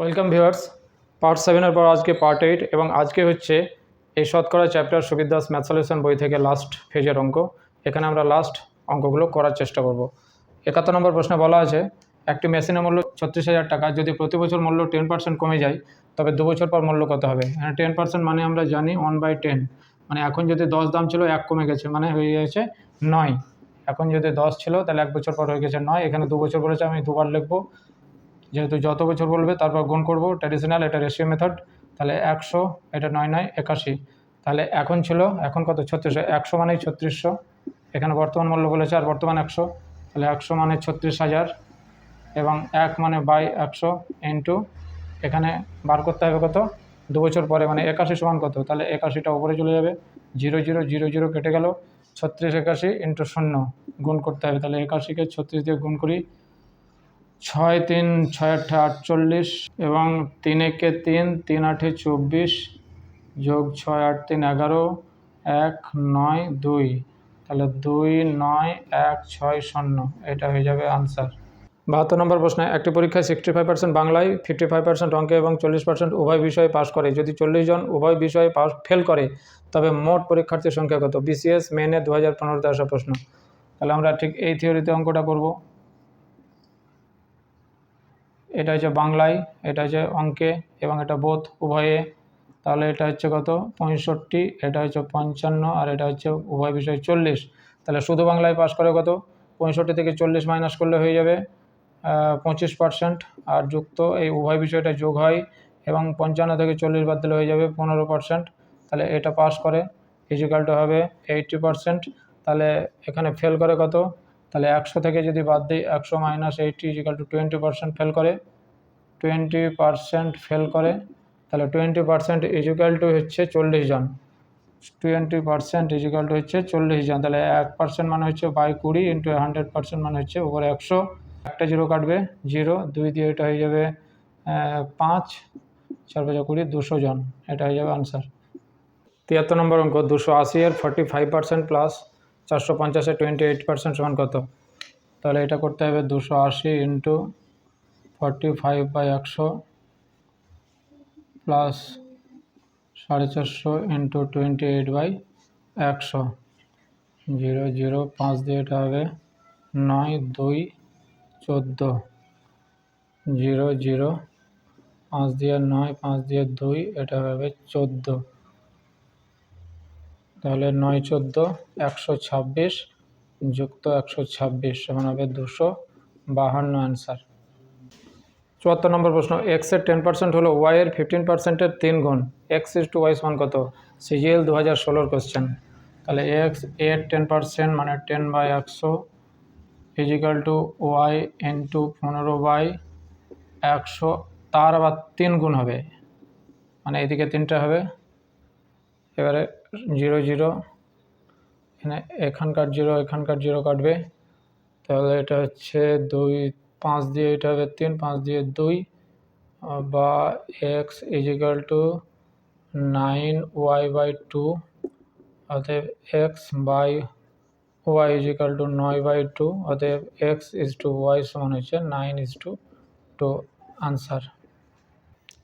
Welcome viewers, part সেভেনের পর আজকে পার্ট এইট এবং আজকে হচ্ছে এই শতকরা চ্যাপ্টার সুবিদ দাস ম্যাথ বই থেকে লাস্ট ফেজের অঙ্ক। এখানে আমরা লাস্ট অঙ্কগুলো করার চেষ্টা করব। একাত্তর নম্বর প্রশ্নে বলা আছে, একটি মেশিনের মূল্য ছত্রিশ হাজার টাকা, যদি প্রতি বছর মূল্য টেন পার্সেন্ট কমে যায়, তবে দু বছর পর মূল্য কত হবে? হ্যাঁ টেন পার্সেন্ট মানে আমরা জানি ওয়ান বাই টেন মানে এখন যদি দশ দাম ছিল, এক কমে গেছে মানে হয়ে গেছে নয়। এখন যদি দশ ছিল, তাহলে এক বছর পর হয়ে গেছে নয়, এখানে দু বছর বলেছে, আমি দুবার লিখব যেহেতু যত বছর বলবে, তারপর গুণ করব ট্র্যাডিশনাল এটা রেশিও মেথড তাহলে একশো, এটা নয় নয়, একাশি। তাহলে এখন ছিল, এখন কত? ছত্রিশশো। একশো মানেই ছত্রিশশো। এখানে বর্তমান মূল্য বলেছে, আর বর্তমান একশো। তাহলে একশো মানে ছত্রিশ হাজার, এবং এক মানে বাই একশো ইন্টু এখানে বার করতে হবে কত? দু বছর পরে মানে একাশি সমান কত? তাহলে একাশিটা উপরে চলে যাবে। জিরো জিরো জিরো জিরো কেটে গেল। ছত্রিশ, একাশি ইন্টু শূন্য, গুণ করতে হবে। তাহলে একাশিকে ছত্রিশ দিয়ে গুণ করি ছয় তিন ছয় আটে আটচল্লিশ এবং তিন একে তিন তিন আটে চব্বিশ যোগ ছয় আট তিন এগারো, এক নয় দুই। তাহলে দুই নয় এক ছয় শূন্য। এটা হয়ে যাবে আনসার বাহাত্তর নম্বর প্রশ্নে, একটি পরীক্ষায় সিক্সটি ফাইভ পার্সেন্ট বাংলায় ফিফটি ফাইভ পার্সেন্ট অঙ্কে এবং চল্লিশ পার্সেন্ট উভয় বিষয়ে পাশ করে। যদি চল্লিশ জন উভয় বিষয়ে পাস ফেল করে, তবে মোট পরীক্ষার্থীর সংখ্যা কত? বিসিএস মেনে দু হাজার পনেরোতে আসা প্রশ্ন। তাহলে আমরা ঠিক এই থিওরিতে অঙ্কটা করব। এটা হচ্ছে বাংলায়, এটা হচ্ছে অঙ্কে এবং এটা বোধ উভয়ে। তাহলে এটা হচ্ছে কত? পঁয়ষট্টি, এটা হচ্ছে পঞ্চান্ন আর এটা হচ্ছে উভয় বিষয়ে চল্লিশ। তাহলে শুধু বাংলায় পাশ করে কত? পঁয়ষট্টি থেকে চল্লিশ মাইনাস করলে হয়ে যাবে পঁচিশ পার্সেন্ট আর যুক্ত এই উভয় বিষয়টা যোগ হয় এবং পঞ্চান্ন থেকে চল্লিশ বাদ দিলে হয়ে যাবে পনেরো পার্সেন্ট তাহলে এটা পাস করে ফিজিক্যালটা হবে এইটটি পার্সেন্ট তাহলে এখানে ফেল করে কত? তাহলে একশো থেকে যদি বাদ দিই, একশো minus eighty equal to twenty percent fail করে টোয়েন্টি পার্সেন্ট ফেল করে, তাহলে টোয়েন্টি পার্সেন্ট ইজিক্যাল টু হচ্ছে চল্লিশ জন। টোয়েন্টি পার্সেন্ট ইজিক্যাল টু হচ্ছে চল্লিশ জন, তাহলে এক পার্সেন্ট মানে হচ্ছে বাই কুড়ি ইন্টু হান্ড্রেড পার্সেন্ট মানে হচ্ছে উপরে একশো। একটা জিরো কাটবে, জিরো, দুই দিয়ে এটা হয়ে যাবে পাঁচ, চার পাঁচা কুড়ি, দুশো জন। এটা হয়ে যাবে আনসার তিয়াত্তর নম্বর অঙ্ক, দুশো আশি এর ফর্টি ফাইভ পার্সেন্ট প্লাস চারশো পঞ্চাশের টোয়েন্টি এইট পার্সেন্ট সমান কত? তাহলে এটা করতে হবে দুশো আশি ইন্টু ফর্টি ফাইভ বাই একশো প্লাস সাড়ে চারশো ইন্টু টোয়েন্টি এইট বাই একশো। জিরো জিরো, পাঁচ দিয়ে এটা হবে নয়, দুই, চোদ্দ। জিরো জিরো, পাঁচ দিয়ে নয়, পাঁচ দিয়ে দুই, এটা হবে চোদ্দ। তাহলে নয় চোদ্দ, একশো ছাব্বিশ যুক্ত একশো ছাব্বিশ সমান হবে দুশো বাহান্ন অ্যান্সার চুয়াত্তর নম্বর প্রশ্ন এক্সের টেন পার্সেন্ট হলো ওয়াইয়ের ফিফটিন পার্সেন্টের তিন গুণ এক্স ইস টু ওয়াই সমান কত? সিজিএল দু হাজার ষোলোর কোশ্চেন তাহলে এক্সের টেন পার্সেন্ট মানে টেন বাই একশো ফিজিক্যাল টু ওয়াই ইন্টু পনেরো বাই একশো, তার আবার তিন গুণ হবে। মানে এদিকে তিনটে হবে। এবারে জিরো জিরো, এখানে এখানকার জিরো এখানকার জিরো কাটবে। তাহলে এটা হচ্ছে দুই, পাঁচ দিয়ে এটা হবে তিন, পাঁচ দিয়ে দুই, বা X equal to nine Y by two অতএব X by Y equal to নয় বাই টু অতএব এক্স ইজ টু ওয়াই সমান হচ্ছে nine is to two answer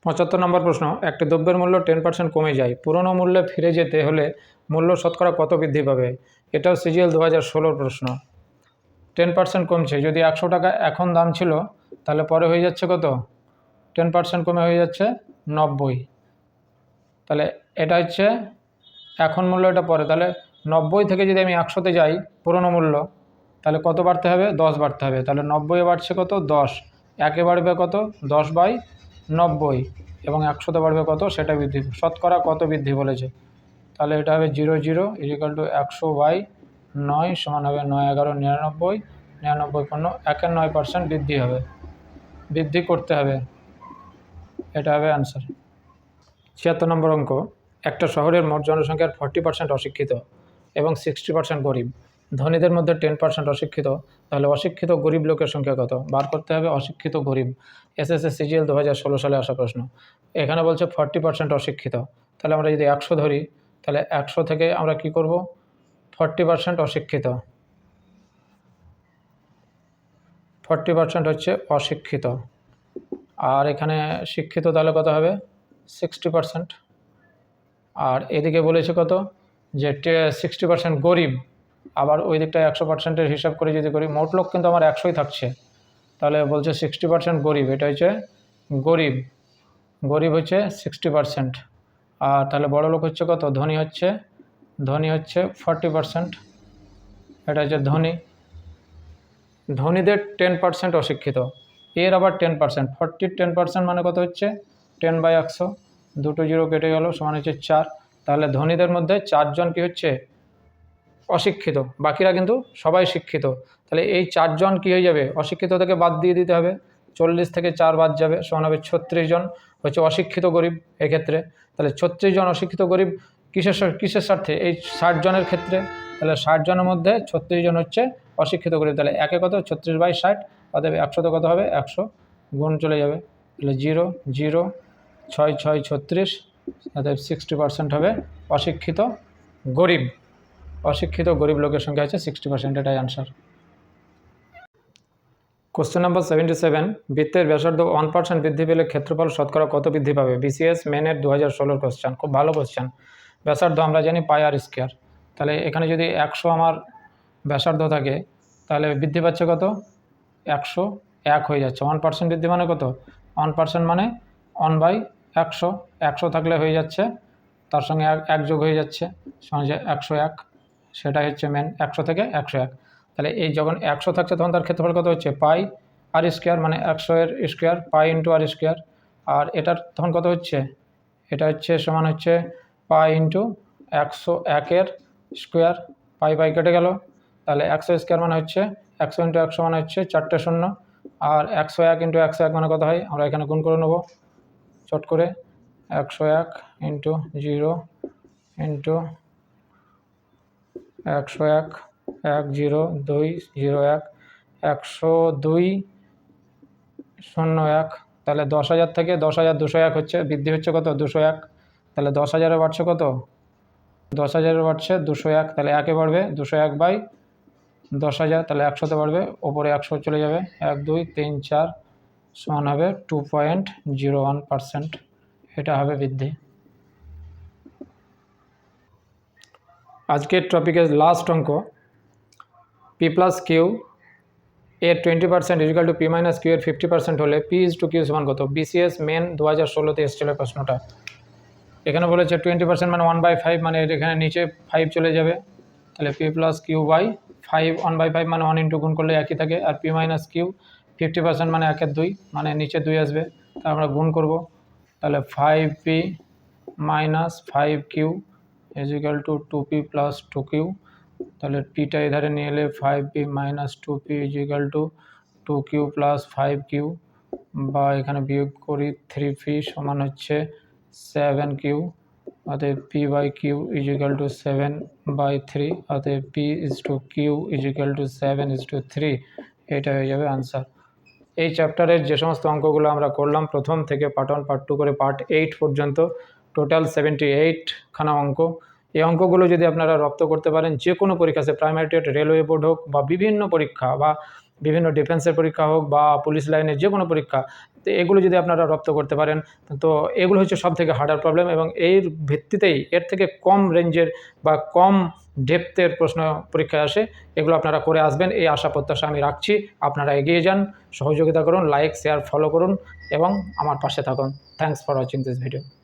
পঁচাত্তর নম্বর প্রশ্ন, একটি দ্রব্যের মূল্য টেন পার্সেন্ট কমে যায়। পুরনো মূল্যে ফিরে যেতে হলে মূল্য শতকরা কত বৃদ্ধি পাবে? এটাও সিজিএল দু হাজার ষোলোর প্রশ্ন। টেন পার্সেন্ট কমছে, যদি একশো টাকা এখন দাম ছিল, তাহলে পরে হয়ে যাচ্ছে কত? টেন পার্সেন্ট কমে হয়ে যাচ্ছে নব্বই। তাহলে এটা হচ্ছে এখন মূল্য, এটা পরে। তাহলে নব্বই থেকে যদি আমি একশোতে যাই, পুরনো মূল্য, তাহলে কত বাড়তে হবে? দশ বাড়তে হবে। তাহলে নব্বই বাড়ছে কত? দশ। একে বাড়বে কত? দশ বাই নব্বই এবং একশোতে বাড়বে কত? সেটা বৃদ্ধি। শতকরা কত বৃদ্ধি বলেছে? তাহলে এটা হবে জিরো জিরো ইজিক্যাল টু একশো বাই নয় সমান হবে নয় এগারো নিরানব্বই। নিরানব্বই পণ্য একের নয় পার্সেন্ট বৃদ্ধি হবে। বৃদ্ধি করতে হবে। এটা হবে অ্যান্সার ছিয়াত্তর নম্বর অঙ্ক। একটা শহরের মোট জনসংখ্যার ফর্টি পার্সেন্ট অশিক্ষিত এবং সিক্সটি পার্সেন্ট গরিব। ধনীদের মধ্যে টেন পার্সেন্ট অশিক্ষিত, তাহলে অশিক্ষিত গরিব লোকের সংখ্যা কত? বার করতে হবে অশিক্ষিত গরিব। এস এস এস সিজিএল দু হাজার ষোলো সালে আসা প্রশ্ন। এখানে বলছে ফর্টি পার্সেন্ট অশিক্ষিত। তাহলে আমরা যদি একশো ধরি, তাহলে একশো থেকে আমরা কি করব? ফর্টি পার্সেন্ট অশিক্ষিত। ফর্টি পার্সেন্ট হচ্ছে অশিক্ষিত। আর এখানে শিক্ষিত তাহলে কত হবে? সিক্সটি পার্সেন্ট আর এদিকে বলেছে কত? যে সিক্সটি পার্সেন্ট গরিব। আবার ওই দিকটায় একশো পার্সেন্টের হিসাব করে যদি করি, মোট লোক কিন্তু আমার একশোই থাকছে। তাহলে বলছে সিক্সটি পার্সেন্ট গরিব, এটা হচ্ছে গরিব। গরিব হচ্ছে সিক্সটি পার্সেন্ট আর তাহলে বড় লোক হচ্ছে কত? ধনী হচ্ছে ধনী হচ্ছে ফর্টি পার্সেন্ট এটা হচ্ছে ধনী। ধনীদের টেন পার্সেন্ট অশিক্ষিত। এর আবার টেন পার্সেন্ট ফর্টির টেন পার্সেন্ট মানে কত হচ্ছে? টেন বাই একশো। দুটো জিরো কেটে গেল, সমান হচ্ছে চার। তাহলে ধনীদের মধ্যে চারজন কি হচ্ছে? অশিক্ষিত, বাকিরা কিন্তু সবাই শিক্ষিত। তাহলে এই চারজন কি হয়ে যাবে? অশিক্ষিত থেকে বাদ দিয়ে দিতে হবে। চল্লিশ থেকে চার বাদ যাবে, সমান হবে ছত্রিশ জন। হচ্ছে অশিক্ষিত গরিব এক্ষেত্রে। তাহলে ছত্রিশ জন অশিক্ষিত গরিব কিসের কিসের স্বার্থে? এই ষাট জনের ক্ষেত্রে। তাহলে ষাট জনের মধ্যে ছত্রিশ জন হচ্ছে অশিক্ষিত গরিব। তাহলে একে কত? ছত্রিশ বাই ষাট, অতএব একশোতে কত হবে? একশো গুণ চলে যাবে। তাহলে জিরো জিরো, ছয় ছয়, ছত্রিশ, অতএব সিক্সটি পার্সেন্ট হবে অশিক্ষিত গরিব। অশিক্ষিত গরিব লোকের সংখ্যা হচ্ছে সিক্সটি পার্সেন্ট এটাই answer question number seventy seven বৃত্তের ব্যাসার্ধ ওয়ান পার্সেন্ট বৃদ্ধি পেলে ক্ষেত্রফল শতকরা কত বৃদ্ধি পাবে? বিসিএস মেনের দু হাজার ষোলোর কোশ্চেন খুব ভালো কোশ্চেন ব্যাসার্ধ আমরা জানি পাই আর স্কোয়ার তাহলে এখানে যদি একশো আমার ব্যাসার্ধ থাকে, তাহলে বৃদ্ধি পাচ্ছে কত? একশো এক হয়ে যাচ্ছে। ওয়ান পার্সেন্ট বৃদ্ধি মানে কত? ওয়ান পার্সেন্ট মানে ওয়ান বাই একশো। একশো থাকলে হয়ে যাচ্ছে, তার সঙ্গে এক এক যোগ হয়ে যাচ্ছে সঙ্গে একশো এক। সেটাই হচ্ছে মেন একশো থেকে একশো এক। তাহলে এই যখন একশো থাকছে, তখন তার ক্ষেত্রফল কত হচ্ছে? পাই আর স্কোয়ার মানে একশো এর square pi into R square আর এটার তখন কত হচ্ছে? এটা হচ্ছে সমান হচ্ছে পাই ইন্টু একশো একের স্কোয়ার পাই পাই কেটে গেল। তাহলে একশো স্কোয়ার মানে হচ্ছে একশো ইন্টু একশো মানে হচ্ছে চারটে শূন্য। আর একশো এক ইন্টু একশো এক মানে কত হয়? আমরা এখানে গুণ করে নেব। চট করে। একশো এক ইন্টু জিরো ইন্টু একশো এক এক জিরো, দুই জিরো এক, একশো দুই, শূন্য এক। তাহলে দশ হাজার থেকে দশ হাজার দুশো এক হচ্ছে, বৃদ্ধি হচ্ছে কত? দুশো এক। তাহলে দশ হাজারে বাড়ছে কত? দশ হাজারে বাড়ছে, দুশো এক। তাহলে একে বাড়বে দুশো এক বাই দশ হাজার। তাহলে একশোতে বাড়বে, ওপরে একশো চলে যাবে। এক, দুই, তিন, চার সমান হবে two point zero one percent এটা হবে বৃদ্ধি। আজকের টপিকের লাস্ট অঙ্ক পি প্লাস কিউ এর twenty percent equal to P minus Q এর ফিফটি পার্সেন্ট হলে পি ইজ টু কিউ সমান কত? বিসিএস মেন দু হাজার ষোলোতে এসেছিল প্রশ্নটা। এখানে বলেছে টোয়েন্টি পার্সেন্ট মানে ওয়ান বাই ফাইভ মানে এখানে নিচে ফাইভ চলে যাবে। তাহলে P plus Q by five one by five মানে ওয়ান ইন্টু গুণ করলে একই থাকে। আর P minus Q fifty percent মানে একের দুই মানে নিচে দুই আসবে। তা আমরা গুণ করব। তাহলে five P minus five Q equal to two P plus two Q তাহলে পিটা এধারে নিয়ে এলে five P minus two P equal to two Q plus five Q বা এখানে বিয়োগ করি থ্রি পি সমান হচ্ছে সেভেন কিউ অতএব P by Q equal to seven by three অতএব P is to Q equal to seven is to three এটা হয়ে যাবে আনসার এই চ্যাপ্টারের যে সমস্ত অঙ্কগুলো আমরা করলাম, প্রথম থেকে পার্ট ওয়ান পার্ট টু করে পার্ট এইট পর্যন্ত টোটাল সেভেন্টি এইটখানা অঙ্ক। এই অঙ্কগুলো যদি আপনারা রপ্ত করতে পারেন যে কোনো পরীক্ষা, সে প্রাইমারি টেট রেলওয়ে বোর্ড হোক বা বিভিন্ন পরীক্ষা বা বিভিন্ন ডিফেন্সের পরীক্ষা হোক বা পুলিশ লাইনের যে কোনো পরীক্ষা এগুলো যদি আপনারা রপ্ত করতে পারেন, তো এগুলো হচ্ছে সব থেকে হার্ডার প্রবলেম এবং এর ভিত্তিতেই এর থেকে কম রেঞ্জের বা কম ডেপথের প্রশ্ন পরীক্ষায় আসে, এগুলো আপনারা করে আসবেন। এই আশা প্রত্যাশা আমি রাখছি। আপনারা এগিয়ে যান, সহযোগিতা করুন লাইক শেয়ার ফলো করুন এবং আমার পাশে থাকুন। Thanks for watching this video